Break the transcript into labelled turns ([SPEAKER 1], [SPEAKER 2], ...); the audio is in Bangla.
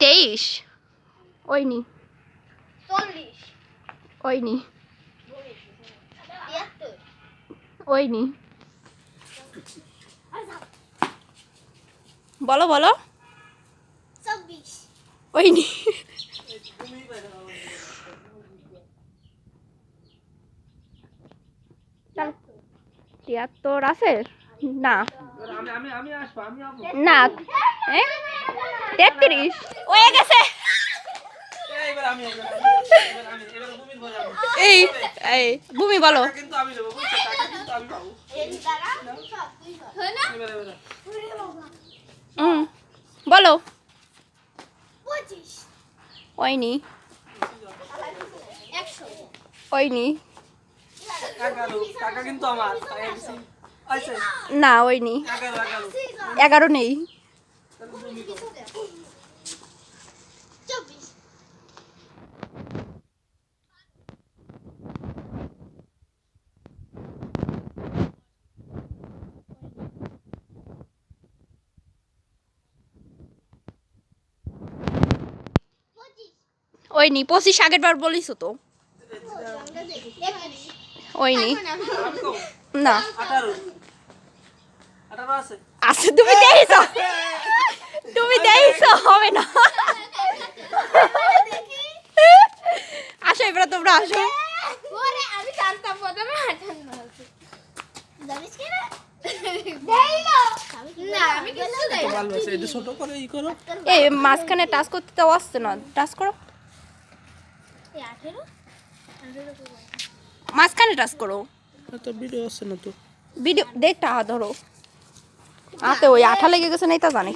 [SPEAKER 1] তেইশ ওইনি
[SPEAKER 2] চল্লিশ
[SPEAKER 1] ওইনি
[SPEAKER 2] তিয়াত্তর
[SPEAKER 1] ওইনি বলো বলো
[SPEAKER 2] ওই
[SPEAKER 1] ওইনি চল তিয়াত্তর আছে না
[SPEAKER 3] আমি আমি আমি আসব আমি আসব
[SPEAKER 1] না? তেত্রিশ। হয়ে গেছে। এই এই ভূমি বলো। হুম বলো।
[SPEAKER 3] দিছি আচ্ছা
[SPEAKER 1] না
[SPEAKER 3] এগারো এগারো
[SPEAKER 1] নেই।
[SPEAKER 3] তাহলে
[SPEAKER 2] নি পঁচিশ
[SPEAKER 1] আগের বার বলিস তো।
[SPEAKER 3] কম
[SPEAKER 1] না।
[SPEAKER 3] আঠারো। আছে।
[SPEAKER 1] তুমি তুমি হবে না। আসো এবার তোমরা আসো। এই মাঝখানে টাচ করতে তো আসছে না। টাচ করো। মাঝখানে টাচ করো।
[SPEAKER 3] তো ভিডিও আছে না তো।
[SPEAKER 1] ভিডিও দেখটা ধরো। হাতে ওই আঠা লেগে গেছে নাই তা জানি।